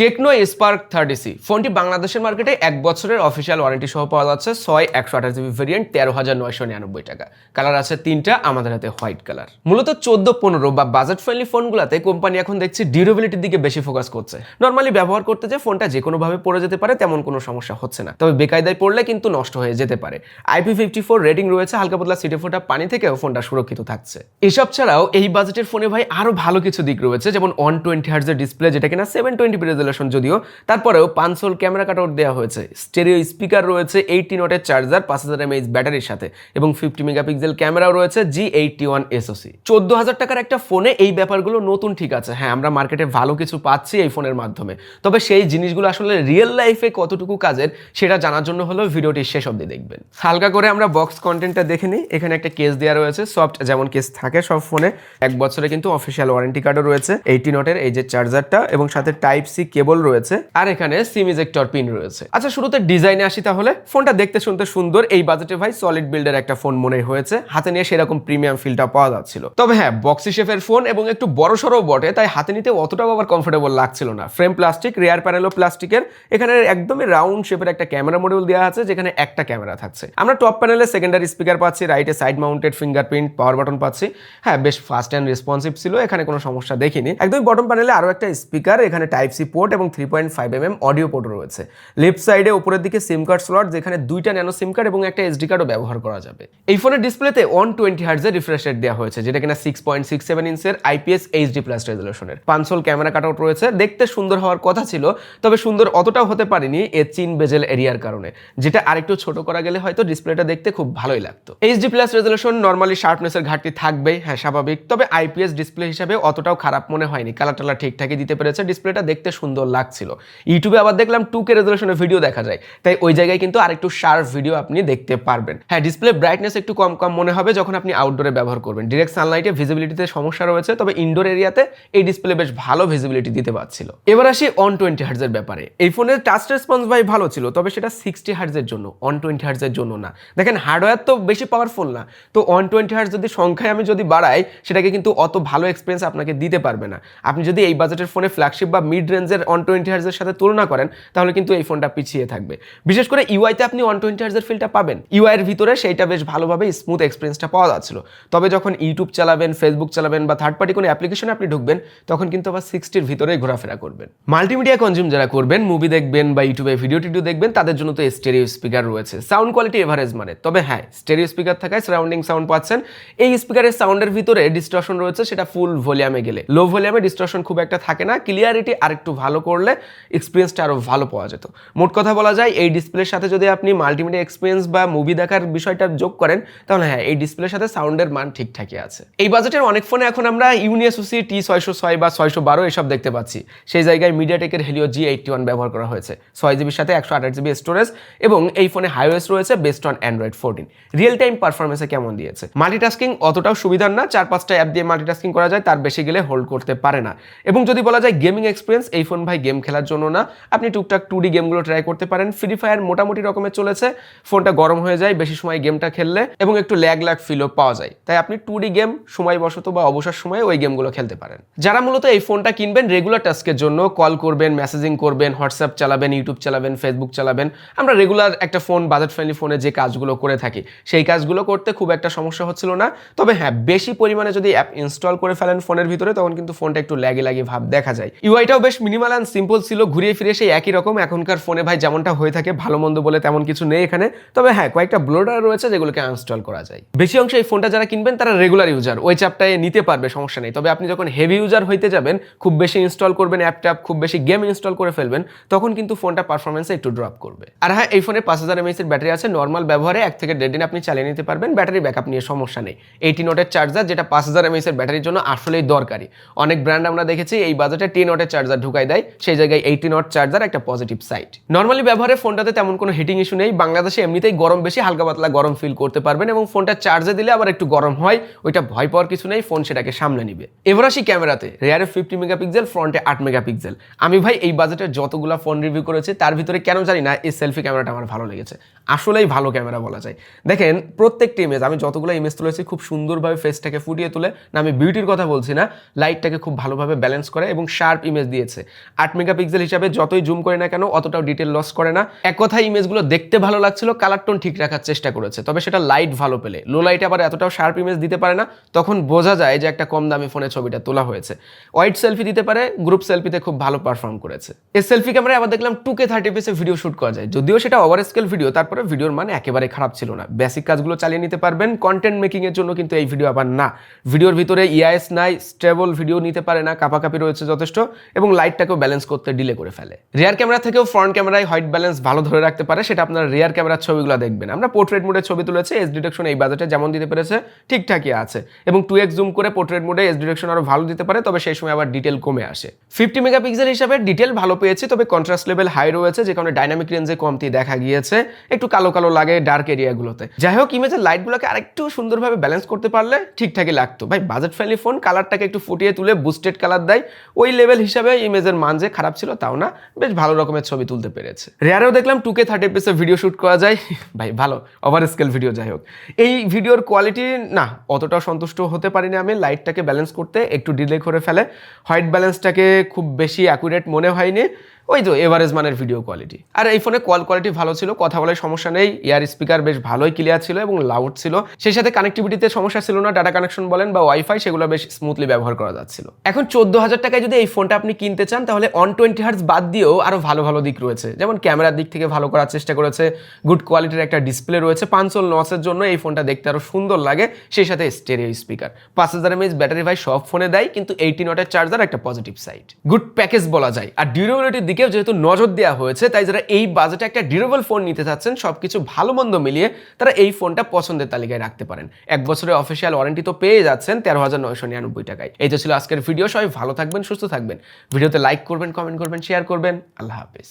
Tecno Spark thirty C. ফোনটি বাংলাদেশের মার্কেটে এক বছরের অফিসিয়াল ওয়ারেন্টি সহ পাওয়া যাচ্ছে ছয় একশো আঠাশ জিবি ভেরিয়েন্ট তেরো হাজার নয়শো নিরানব্বই টাকা। কালার আছে তিনটা, আমাদের হাতে হোয়াইট কালার মূলত চোদ্দ, পনেরো বা বাজেট ফ্রেন্ডলি ফোনগুলোতে কোম্পানি এখন দেখছি ডিউরেবিলিটির দিকে বেশি ফোকাস করছে। নর্মালি ব্যবহার করতে যে ফোনটা যে কোনোভাবে পড়ে যেতে পারে, তেমন কোনো সমস্যা হচ্ছে না। তবে বেকায়দায় পড়লে কিন্তু নষ্ট হয়ে যেতে পারে। আইপি ফিফটি ফোর রেটিং রয়েছে, হালকা পাতলা সিটে ফোটা পানি থেকেও ফোনটা সুরক্ষিত থাকছে। এসব ছাড়াও এই বাজেটের ফোনে ভাই আরও ভালো কিছু দিক রয়েছে, যেমন ওয়ান টোয়েন্টি হার্জের ডিসপ্লে যেটা কিনা সেভেন টোয়েন্টি রেজলেশন যদিও, তারপরেও পাঁচশোল ক্যামেরা কাট আউট দেওয়া হয়েছে। স্টেরিও স্পিকার রয়েছে এইটটি নটের চার্জার পাঁচ হাজার এমএইচ ব্যাটারির সাথে এবং ফিফটি মেগাপিক্সেল ক্যামেরাও রয়েছে জি এইটটি ওয়ান এসওসি চোদ্দ হাজার টাকার একটা ফোনে এই ব্যাপারগুলো নতুন ঠিক আছে। হ্যাঁ আমরা মার্কেটে ভালো কিছু পাচ্ছি এই ফোনের মাধ্যমে। তবে সেই জিনিসগুলো আসলে রিয়েল লাইফে কতটুকু কাজের, সেটা জানার জন্য হলো ভিডিওটি শেষ অবধি দেখবেন। হালকা করে আমরা বক্স কন্টেন্টটা দেখে নিই। এখানে একটা কেস দেওয়া রয়েছে সফট যেমন কেস থাকে সব ফোনে এক বছরে কিন্তু অফিসিয়াল ওয়ারেন্টি কার্ডও রয়েছে এইটি নটের এই যে চার্জারটা এবং সাথে টাইপ সি কেবল রয়েছে। আর এখানে সিম ইজেক্টর পিন রয়েছে। আচ্ছা শুরুতে ডিজাইনে আসি তাহলে। ফোনটা দেখতে শুনতে সুন্দর। এই বাজেটে ভাই সলিড বিল্ডের একটা ফোন মনে হয়েছে। হাতে নিয়ে সেরকম প্রিমিয়াম ফিলটা পাওয়া যাচ্ছিল। তবে হ্যাঁ বক্সি শেফের ফোন এবং একটু বড় সড়ো বটে, তাই হাতে নিতে অতটাও আবার কমফোর্টেবল লাগছিল না। ফ্রেম প্লাস্টিক রেয়ার প্যানেলও প্লাস্টিকের এখানে একদমই রাউন্ড শেপের একটা ক্যামেরা মডিউল দেওয়া আছে, যেখানে একটা ক্যামেরা থাকছে। আমরা টপ প্যানেলে সেকেন্ডারি স্পিকার পাচ্ছি রাইটে side mounted fingerprint power button পাচ্ছি। হ্যাঁ বেশ ফাস্ট অ্যান্ড রেসপন্সিভ ছিল, এখানে কোনো সমস্যা দেখিনি। একদমই বটম প্যানেলে আরও একটা স্পিকার এখানে টাইপ সি পোর্ট এবং three point five M M audio port রয়েছে। লেফট সাইডে উপরের দিকে সিম কার্ড স্লট যেখানে দুইটা ন্যানো সিম কার্ড এবং একটা এসডি কার্ডও ব্যবহার করা যাবে। এই ফোনের ডিসপ্লেতে ওয়ান টোয়েন্টি হার্জের রিফ্রেশ রেট দেওয়া হয়েছে, যেটা কিনা সিক্স পয়েন্ট সিক্স সেভেন ইঞ্চের আইপিএস এইচডি প্লাস রেজলিউশনের পাঁচশোল ক্যামেরা কাট আউট রয়েছে, দেখতে সুন্দর হওয়ার কথা ছিল, তবে সুন্দর অতটাও হতে পারেনি এর চিন বেজেল এরিয়ার কারণে, যেটা আরেকটু ছোট করা গেলে হয়তো ডিসপ্লেটা দেখতে খুব ভালোই লাগতো। এইচডি প্লাস রেজলিউশন নর্মালি শার্পনেসের ঘাটতি থাকবেই হ্যাঁ স্বাভাবিক, তবে আইপিএস ডিসপ্লে হিসাবে অতটাও খারাপ মনে হয়নি কালার টালার ঠিকঠাকই দিতে পেরেছে ডিসপ্লেটা দেখতে সুন্দর লাগছিল। ইউটিউবে আবার দেখলাম টু কে রেজলিউশনের ভিডিও দেখা যায়। তাই ওই জায়গায় কিন্তু আরেকটু শার্প ভিডিও আপনি দেখতে পারবেন। হ্যাঁ ডিসপ্লে ব্রাইটনেস একটু কম কম মনে হবে যখন আপনি আউটডোরে ব্যবহার করবেন। ডিরেক্ট সানলাইটে ভিজিবিলিটিতে সমস্যা রয়েছে, তবে ইনডোর এরিয়াতে এই ডিসপ্লে বেশ ভালো ভিজিবিলিটি দিতে পারছিল। এবার আসি অন টোয়েন্টি হার্জের ব্যাপারে। এই ফোনের টাচ রেসপন্স ভাই ভালো ছিল, তবে সেটা সিক্সটি হার্জের জন্য অন টোয়েন্টি হার্জের জন্য না। দেখেন হার্ডওয়্যার তো বেশি পাওয়ারফুল না। তো অন টোয়েন্টি হার্জ যদি সংখ্যায় আমি যদি বাড়াই, সেটাকে কিন্তু অত ভালো এক্সপিরিয়েন্স আপনাকে দিতে পারবে না। আপনি যদি এই বাজেটের ফোনে ফ্ল্যাগশিপ বা মিড রেঞ্জের অন টোয়েন্টি হার্জের সাথে তুলনা করেন, তাহলে কিন্তু এই ফোনটা পিছিয়ে থাকবে। বিশেষ করে ইউআইতে আপনি ওয়ান টোয়েন্টি হার্জের ফিলটা পাবেন। ইউআই এর ভিতরে সেইটা বেশ ভালোভাবে স্মুথ এক্সপিরিয়েন্সটা পাওয়া যাচ্ছিল। তবে যখন ইউটিউব চালাবেন ফেসবুক চালাবেন বা থার্ড পার্টি কোনো অ্যাপ্লিকেশনে আপনি ঢুকবেন, তখন কিন্তু আবার সিক্সটির ভিতরেই ঘোরাফেরা করবেন। মাল্টিমিডিয়া কনজিউম যারা করবেন মুভি দেখবেন বা ইউটিউবে ভিডিও টিডিও দেখবেন, তাদের জন্য তো স্টেরিও স্পিকার রয়েছে। সাউন্ড কোয়ালিটি এভারেজ মানে। তবে হ্যাঁ স্টেরিও স্পিকার থাকায় সারাউন্ডিং সাউন্ড পাচ্ছেন। এই স্পিকারের সাউন্ডের ভিতরে ডিস্টর্শন রয়েছে, সেটা ফুল ভলিউমে গেলে। লো ভলিউমে ডিস্টর্শন খুব একটা থাকে না। ক্লিয়ারিটি আরেকটু ভালো করলে এক্সপিরিয়েন্সটা আরও ভালো পাওয়া যেত। মোট কথা বলা যায়, এই ডিসপ্লের সাথে যদি আপনি মাল্টিমিডিয়া এক্সপিরিয়েন্স বা মুভি দেখার বিষয়টা যোগ করেন, তাহলে হ্যাঁ এই ডিসপ্লের সাথে সাউন্ডের মান ঠিকঠাকই আছে। এই বাজেটের অনেক ফোনে এখন আমরা ইউনিএসওসি টি ছয়শো ছয় বা ছয়শো বারো এসব দেখতে পাচ্ছি। সেই জায়গায় মিডিয়াটেকের হেলিও জি এইটটি ওয়ান ব্যবহার করা হয়েছে। ছয় জিবির সাথে একশো আঠাশ জিবি স্টোরেজ এবং এই ফোনে হাইওয়েস রয়েছে based on Android fourteen real time পারফরমেন্সে কেমন দিয়েছে? মাল্টিটাস্কিং অতটাও সুবিধার না, চার পাঁচটা অ্যাপ দিয়ে মাল্টিটাস্কিং করা যায়, তার বেশি গেলে হোল্ড করতে পারে না। এবং যদি বলা যায় গেমিং এক্সপিরিয়েন্স এই ফোন ভাই গেম খেলার জন্য না, আপনি টুকটাক টু ডি গেমগুলো ট্রাই করতে পারেন। ফ্রি ফায়ার মোটামুটি রকমের চলেছে, ফোনটা গরম হয়ে যায়, বেশি সময় গেমটা খেললে, এবং একটু ল্যাগ ল্যাগ ফিলও পাওয়া যায়। তাই আপনি টু ডি গেম সময় বশত বা অবসর সময়ে ওই গেমগুলো খেলতে পারেন। যারা মূলত এই ফোনটা কিনবেন রেগুলার টাস্কের জন্য কল করবেন মেসেজিং করবেন হোয়াটসঅ্যাপ চালাবেন ইউটিউব চালাবেন ফেসবুক চালাবেন, আমরা রেগুলার একটা ফোন বাজেট ফ্রেন্ডলি ফোনে যে কাজগুলো করে থাকি, সেই কাজগুলো করতে খুব একটা সমস্যা হচ্ছিল না। তবে হ্যাঁ বেশি পরিমাণে যদি অ্যাপ ইনস্টল করে ফেলেন ফোনের ভিতরে, তখন কিন্তু ফোনটা একটু ল্যাগে লাগে ভাব দেখা যায়। ইউআইটাও বেশ মিনিমাল অ্যান্ড সিম্পল ছিল, ঘুরিয়ে ফিরে সেই একই রকম। এখনকার ফোনে ভাই যেমনটা হয়ে থাকে, ভালো মন্দ বলে তেমন কিছু নেই এখানে। তবে হ্যাঁ কয়েকটা ব্লোডার রয়েছে যেগুলোকে আনস্টল করা যায়। বেশি অংশ এই ফোনটা যারা কিনবেন, তারা রেগুলার ইউজার ওই চ্যাপটায় নিতে পারবে, সমস্যা নেই। তবে আপনি যখন হেভি ইউজার হইতে যাবেন, খুব বেশি ইনস্টল করবেন অ্যাপ ট্যাপ খুব বেশি গেম ইনস্টল করে ফেলবেন, তখন কিন্তু ফোনটা পারফরমেন্সে একটু ড্রপ করবে। আর হ্যাঁ এই ফোনে পাঁচ হাজার এমএসের ব্যাটারি আছে নর্মাল ব্যবহারে এক থেকে দেড় দিন আপনি চালিয়ে নিতে পারবেন, ব্যাটারি ব্যাকআপ নিয়ে সমস্যা নেই। এইটি নোটের চার্জার যেটা পাঁচ হাজার এমএসের ব্যাটারির জন্য আসলেই দরকারি। অনেক ব্র্যান্ড আমরা দেখেছি, এই বাজেটে টেন ওটের চার্জার ঢুকাই দেয়, সেই জায়গায় এইটি নট চার্জার একটা পজিটিভ সাইড নর্মালি ব্যবহারে ফোনটাতে তেমন কোনো হিটিং ইস্যু নেই। বাংলাদেশে এমনিতেই গরম বেশি হালকা পাতলা গরম ফিল করতে পারবেন এবং ফোনটা চার্জে দিলে আবার একটু গরম হয়, ওইটা ভয় পাওয়ার কিছু নেই, ফোন সেটাকে সামলে নিবে। এবার আসি ক্যামেরাতে রেয়ারে ফিফটি মেগাপিক্সেল ফ্রন্টে আট মেগাপিক্সেল আমি ভাই, এই বাজেটের যতগুলো ফোন রিভিউ করেছি, তার ভিতরে কেন জানি না এই সেলফি ক্যামেরাটা আমার ভালো লেগেছে। আসলেই ভালো ক্যামেরা বলা যায়। দেখেন, প্রত্যেকটি ইমেজ আমি যতগুলো ইমেজ তুলেছি, খুব সুন্দরভাবে ফেসটাকে ফুটিয়ে তুলে, না আমি বিউটির কথা বলছি না লাইটটাকে খুব ভালোভাবে ব্যালেন্স করে এবং শার্প ইমেজ দিয়েছে। আট মেগাপিক্সেল হিসাবে যতই জুম করে না কেন, অতটাও ডিটেল লস করে না। এক কথায় ইমেজগুলো দেখতে ভালো লাগছিল কালার টোন ঠিক রাখার চেষ্টা করেছে, তবে সেটা লাইট ভালো পেলে। লো লাইটে আবার এতটাও শার্প ইমেজ দিতে পারে না, তখন বোঝা যায় যে একটা কম দামি ফোনে ছবিটা তোলা হয়েছে। ওয়াইড সেলফি দিতে পারে গ্রুপ সেলফিতে খুব ভালো পারফর্ম করেছে। এই সেলফি ক্যামেরায় আবার দেখলাম টু কে থার্টি পিসে ভিডিও শুট করা যায়। যদিও সেটা ওভার স্কেল ভিডিও তারপরে ভিডিওর মান একেবারে খারাপ ছিল না। বেসিক কাজগুলো চালিয়ে নিতে পারবেন কন্টেন্ট মেকিং এর জন্য কিন্তু এই ভিডিও আবার না। ভিডিওর ভিতরে ইআইএস নাই স্টেবল ভিডিও নিতে পারে না, কাপাকাপি রয়েছে যথেষ্ট, এবং লাইটটাকেও ব্যালেন্স করতে ডিলে করে ফেলে। রিয়ার ক্যামেরা থেকেও ফ্রন্ট ক্যামেরায় হোয়াইট ব্যালেন্স ভালো ধরে রাখতে পারে, সেটা আপনার রিয়ার ক্যামেরার ছবিগুলো দেখবেন। আমরা পোর্ট্রেট মোডে ছবি তুলেছে এস ডিটেকশন এই বাজেটে যেমন দিতে পেরেছে, ঠিকঠাকই আছে। এবং টু এক্স জুম করে পোর্ট্রেট মোডে এস ডিটেকশন আরও ভালো দিতে পারে, তবে সেই সময় আবার ডিটেল কমে আসে। ফিফটি মেগাপিক্সেল হিসাবে ডিটেল ভালো পেয়েছি, তবে কন্ট্রাস্ট লেভেল হাই রয়েছে, যে কারণে ডাইনামিক রেঞ্জে কমতি দেখা গিয়েছে। একটু কালো কালো লাগে ডার্ক এরিয়াগুলোতে যাই হোক ইমেজের লাইটগুলোকে আরেকটু সুন্দরভাবে ব্যালেন্স করতে পারলে ঠিকঠাকই লাগতো। ভাই বাজেট ফ্রেন্ডলি ফোন কালারটাকে একটু ফুটিয়ে তুলে বুস্টেড কালার দেয়, ওই লেভেল হিসাবে ইমেজের মান যে খারাপ ছিল তাও না, বেশ ভালো রকমের ছবি তুলতে পেরেছে। রেয়ারেও দেখলাম টুকে থার্টি পিসে ভিডিও শ্যুট করা যায়। ভাই, ভালো ওভার স্কেল ভিডিও যাই হোক। এই ভিডিওর কোয়ালিটি না, অতটাও সন্তুষ্ট হতে পারিনি আমি। লাইটটাকে ব্যালেন্স করতে একটু ডিলে করে ফেলে। হোয়াইট ব্যালেন্সটাকে খুব বেশি অ্যাকুরেট মনে হয়নি। ওই তো এভারেজ মানের ভিডিও কোয়ালিটি আর এই ফোনে কল কোয়ালিটি ভালো ছিল, কথা বলার সমস্যা নেই ইয়ার স্পিকার বেশ ভালোই ক্লিয়ার ছিল এবং লাউড ছিল। সেই সাথে কানেক্টিভিটিতে সমস্যা ছিল না ডাটা কানেকশন বলেন বা ওয়াইফাই সেগুলো বেশ স্মুথলি ব্যবহার করা যাচ্ছিল। এখন চোদ্দ হাজার টাকায় যদি এই ফোনটা আপনি কিনতে চান, তাহলে অন টোয়েন্টি হার্টস বাদ দিয়েও আরও ভালো ভালো দিক রয়েছে। যেমন ক্যামেরার দিক থেকে ভালো করার চেষ্টা করেছে গুড কোয়ালিটির একটা ডিসপ্লে রয়েছে। পাঁচশোল নসের জন্য এই ফোনটা দেখতে আরও সুন্দর লাগে, সেই সাথে স্টেরিও স্পিকার পাঁচ হাজার এমএইচ ব্যাটারি ভাই সব ফোনে দেয়, কিন্তু এইটিন ওয়াটের চার্জার একটা পজিটিভ সাইড গুড প্যাকেজ বলা যায়। আর ডিউরেবিলিটির দিকেও যেহেতু নজর দেওয়া হয়েছে, তাই যারা এই বাজেটে একটা ডিউরেবল ফোন নিতে চাচ্ছেন সব কিছু ভালো মন্দ মিলিয়ে তারা এই ফোনটা পছন্দের তালিকায় রাখতে পারেন। এক বছরের অফিসিয়াল ওয়ারেন্টি তো পেয়ে যাচ্ছেন তেরো হাজার নয়শো নিরানব্বই টাকায়। এই তো ছিল আজকের ভিডিও সবাই ভালো থাকবেন, সুস্থ থাকবেন। ভিডিওতে লাইক করবেন কমেন্ট করবেন শেয়ার করবেন। আল্লাহ হাফিজ।